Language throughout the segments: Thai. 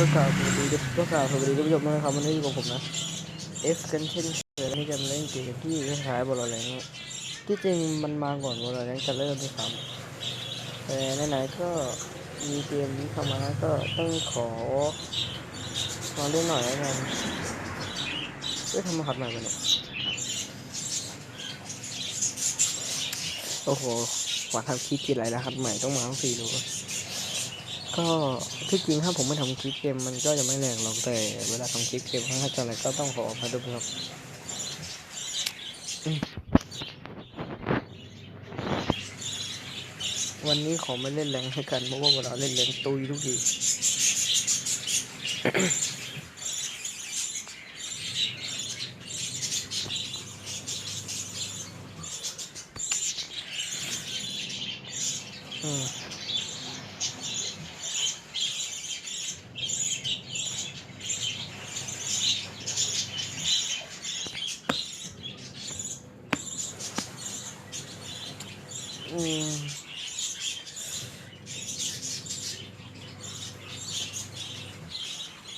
ก็กล่าวสวัสดีก็กล่าวสวัสดีท่านผู้ชมนะครับวันนี้อยู่กับผมนะเอฟกันเช่นเคยนนี้จะมาเล่นเกมที่คล้ายๆบอลแรงที่จริงมันมาก่อนบอลแรงจะเริ่มด้วยซ้ำแต่ไหนๆก็มีเกมนี้เข้ามาก็ต้องขอมาเล่นหน่อยแล้วกันเอ้ยทำมาหัดใหม่กันเนี่ยโอ้โหขวาทำคลิปกี่ไรแล้วหัดใหม่ต้องมาทั้งสี่ดูก่อน ก็ที่จริงถ้าผมไม่ทำคลิปเกมมันก็จะไม่แรงหรอกแต่เวลาทำคลิปเกมถ้าจะอะไรก็ต้องขออภัยด้วยครับอืมวันนี้ขอไม่เล่นแรงให้กันเพราะว่าเวลาเล่นแรงตุยทุกทีอืม อืม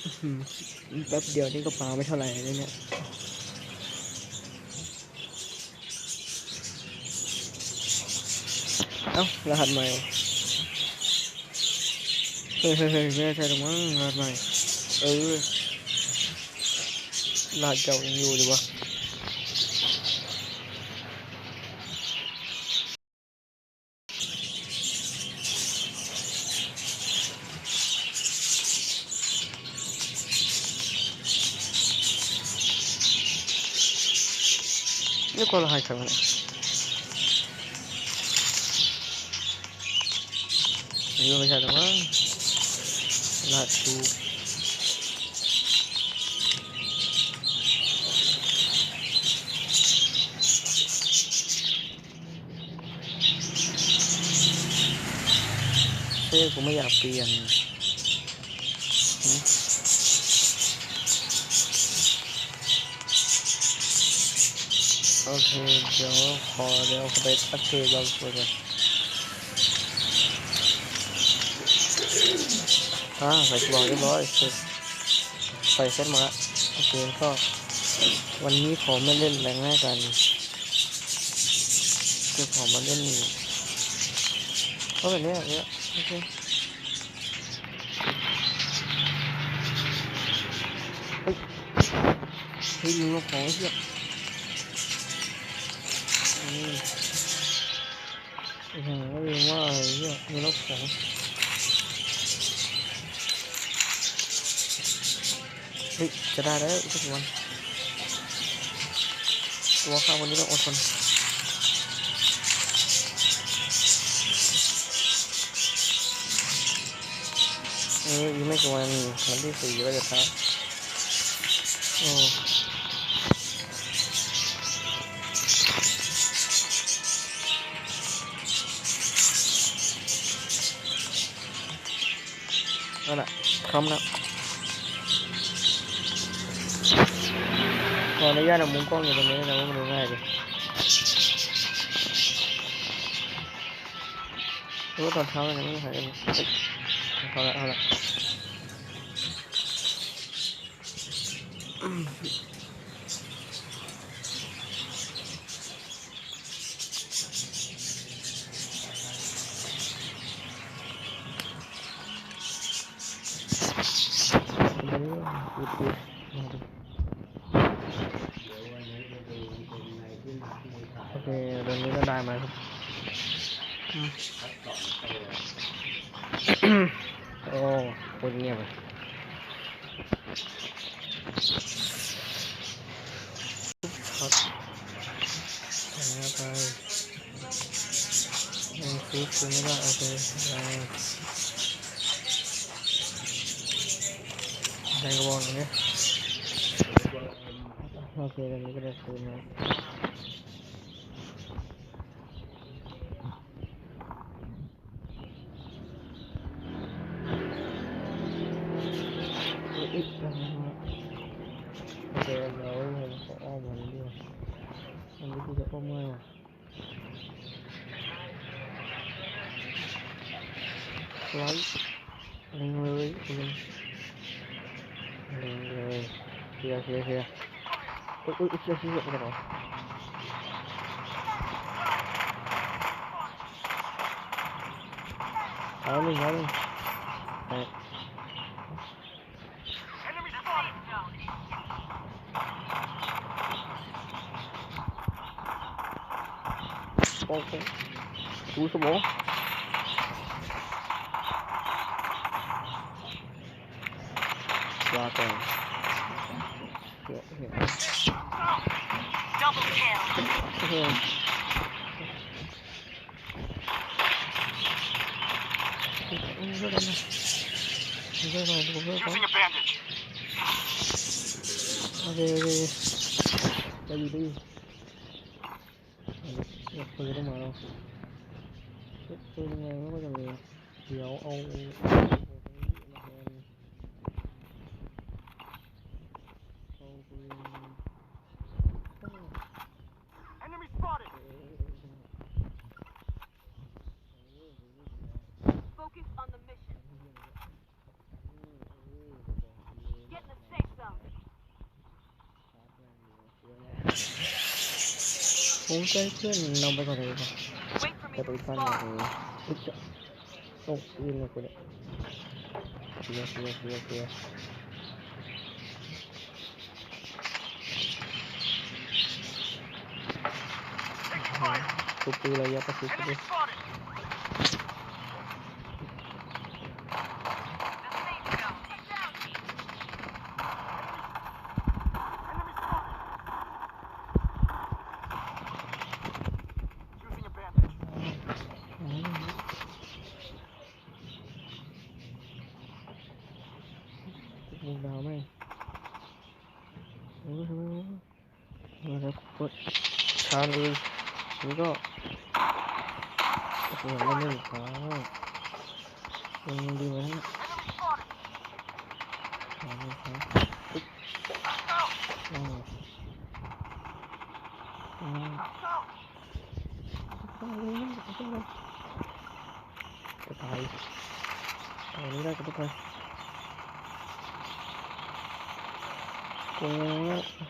อื้อหือ แป๊บเดียวนี่ก็ปลาไม่เท่าไหร่เลยเนี่ยเอ้ารหัสใหม่เฮ้ยเฮ้ยไม่ใช่หรอกมั้งรหัสใหม่เออรหัสเก่ายังอยู่ดีวะนี่คนละ หัสกันเนี่ยอันนี้ก็ไม่ใช่หรอกมั้งรหัสถูเชื่อผมไม่อยากเปลี่ยน โอเค เดี๋ยวขอเดี๋ยวไปอัปเดตบางส่วนก่อนอ่าใส่กล่องเรียบร้อยใส่เส้นมาละโอเคก็ วันนี้ขอไม่เล่นแรงแรกกันคือขอมาเล่นก็แบบนี้แบบนี้โอเคเฮ้ยลุงลูกของเทียอืมโอ้โหลืมว่าอะไรเนี่ยมีลูกของเฮ้ยจะได้แล้วอีกสักวันตัวข้าววันนี้ต้องอดทนเอออีกไม่กี่วันวันที่สี่ก็จะท้าโอ้ นั่นแหละพร้อมแล้วขออนุญาตนะมุมกล้องอยู่ตรงนี้นะว่ามันดูง่ายดีรู้ว่าตอนเช้าอะไรไม่หายเลยเอาละเอาละ อุดอุดมาดูโอเคเรื่องนี้ก็ได้มาครับโอ้คตรเงียบเลยครับอย่างนี้ไปยังซื้อซื้อไม่ได้โอเค ได้ได้กระบอกตรงนี้โอเคต here here here. Ui ui ui ui ui ui Đó lên, đó lên Đấy. Ok. Cú số 4 Yeah, yeah. Double kill. Okay. Using a bandage. Okay, okay. WD. Después de lo malo. ผมใจเพื่อนนำไปก่อนเลยครับ Wait for me จะไป to ฟัน respond. อุ๊ยจะโอ้ยิงเลยคนเนี่ยเคลียร์เคลียร์เคลียร์เคลียร์ทุบปืนระยะประชิดเล Enemy ย spotted. The safe zone. Enemy spotted. Using a bandage. ยิงดาวไหมโอ้ยทำไมวะมาแล้วกด ชาเลยนี่ก็โอ้โหเล่นไม่อีกแล้วยังดีไหมนะ Enemy spotted. ชาเลยครับปึ๊บ Out. อ้อ้ยเลยนะตายเลยจะตายเอาอันนี้ได้ก็ต้องไปกูนี่นะ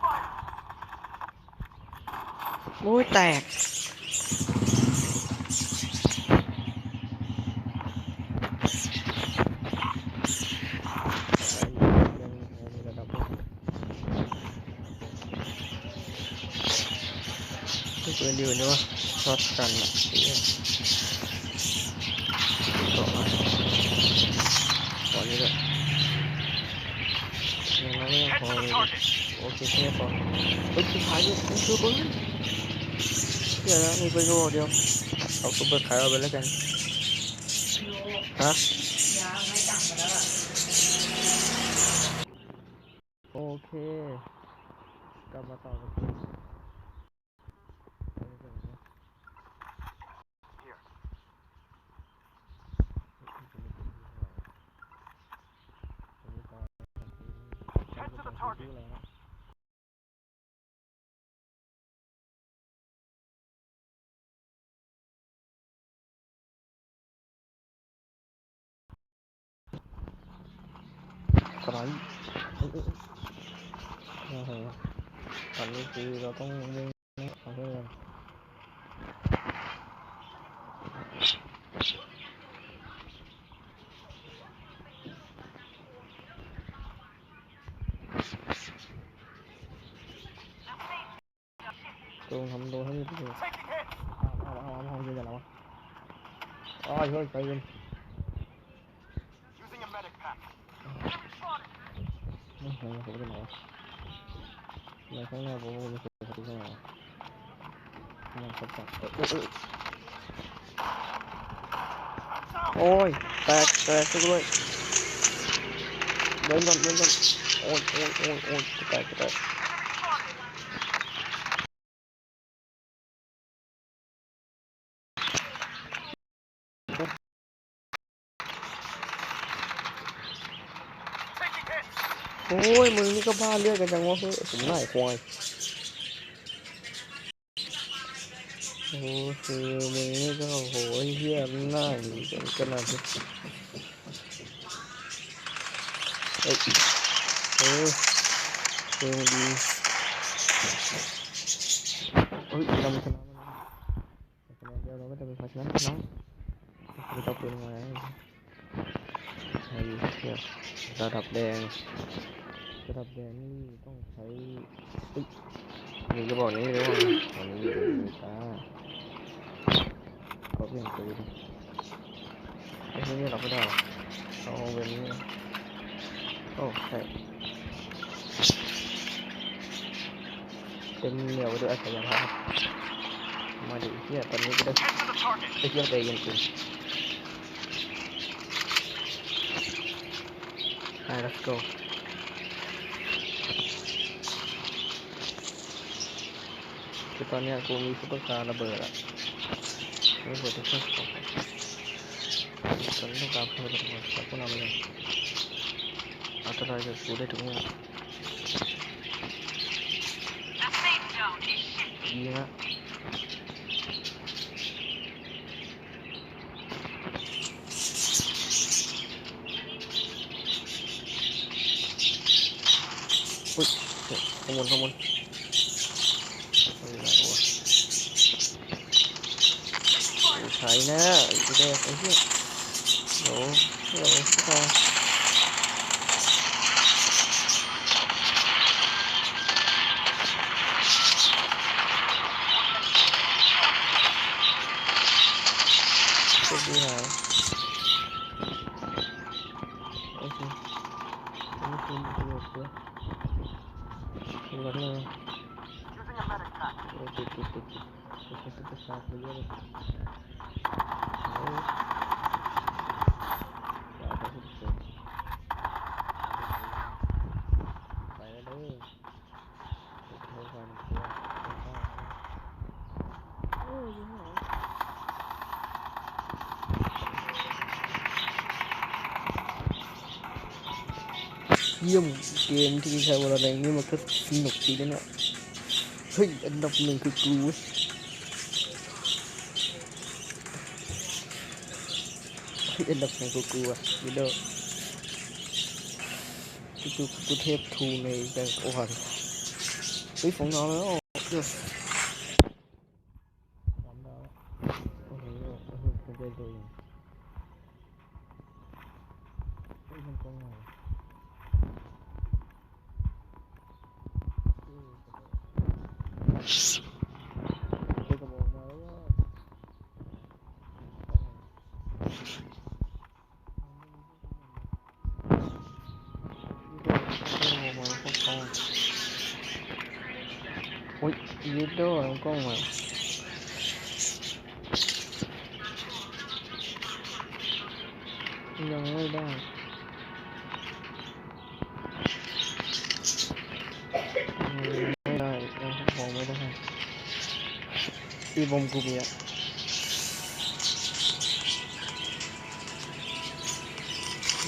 Fire. โอ้ยแตกก็เกินดีกว่านี้ว่าช็อตกันอะเดี๋ยวต่อมาก่อนนี้ด้วยยังไงไม่ยัง Head พอ to เล the ย target. โอเคแค่พอเฮ้ยสุดท้ายเนี่ยมันคือปืนเดี๋ยวนะมีปืนกระบอกเดียวเอาตัวเปิดขายเอาไปแล้วกันฮะโอเคกลับมาต่อกัน Here. Head to the target. สไลด์โอ้โหตอนนี้คือเราต้องวิ่งเอาเพื่อนต รงทำโดนให้ดีที่สุด Taking hits. เอาเอาเอาเอาเยอะจังแล้ววะอ๋อเฮ้ยใจเย็น Using a medic pack. Enemy spotted. ไม่เห็นผมเป็นหมอในข้างหน้าผมไม่เคยเขาที่ข้างหน้ามันเขาจับโอ้ยแตกแตกซะด้วยเดินก่อนเดินก่อนโอ้ยโอ้ยโอ้ยโอ้ยแตกแตก อ้ยมึงนี่ก็บ้าเลือดกันจังวะเฮ้ยผมหน่ายควายโอ้คือมึงนี่ก็โอ้โหเฮี้ยมันน่าอยู่กันขนาดนี้เอ้ยเออเออดีเฮ้ยเราไม่ชนะมันเดียวเราไม่จะเป็นภาชนะน้องไม่ต้องเป็นไงใช้เชือกระดับแดง ระดับแดงนี่ต้องใช้เฮ้ยนี่ก็บอกนี้เลยว่าตอนนี้อยู่ในตาก็เปลี่ยนปืนไอ้ที่นี่เราไม่ได้เอาเป็นนี่โอ้ใช่เต็มเหนียวไปด้วยอัจฉริยภาพมาดิเฮียตอนนี้ก็ได้ไอ้เฮียเตะกันจริงไป let's go คือตอนนี้กูมีซุปเปอร์คาร์ระเบิดอะไม่เปิดทุกคนตอนนี้ต้องการเพิ่มระเบิดจากพวกเราเลยอันตรายกับกูได้ทุกเมื่อ The safe zone is shifting. ดีนะอุ้ยขโมยขโมย นะอีกเด้อไอ้เหี้ยโหเรื่องอะไรสัา ยี่ยมเกมที่ใช้เวลาแรงนี่มันก็สนุกดีนะเนี่ยเฮ้ยอันดับหนึ่งคือกูสเฮ้ยอันดับหนึ่งคือกูอะวิดเดอร์กูกูกูเทพทูในแบงก์โอฮันเฮ้ยฝงนอนแล้วเดี๋ยว What you doing? I'm going with. Đừng ngồi đâu Ngồi đây, đang phục vụ với đây Đi vòng cục vậy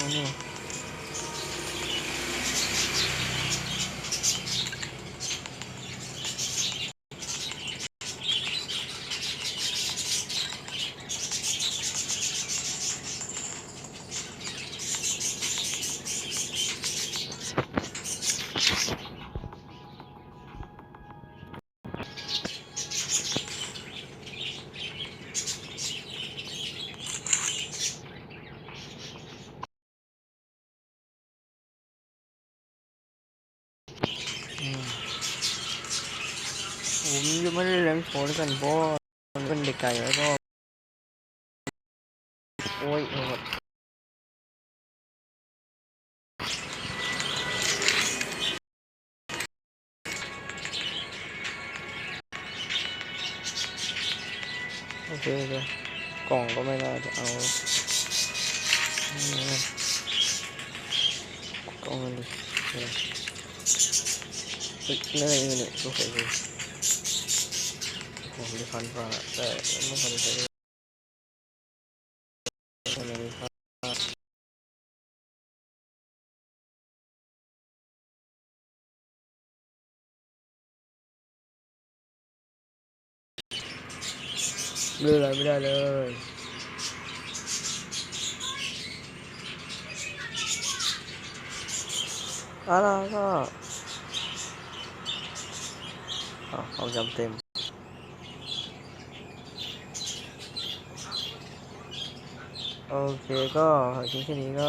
ano ไม่ได้เลี้ยงโชว์ด้วยกันเพราะว่มันเป็นเด็กไก่แล้วก็โอ้ยโอ้โอเคโอเคกล่องก็ไม่น่าจะเอากล่องมันดิเออเฮ้ยนี่อะไรเนี่ยโอเค โอเคโอ้โหมีพันฟาแต่ไม่พันใช้ได้อะไรมีฟ้เลืออะไรไม่ได้เลยอะไรก็เอาจำเต็ม โอเคก็ทิ้งแค่นี้ก็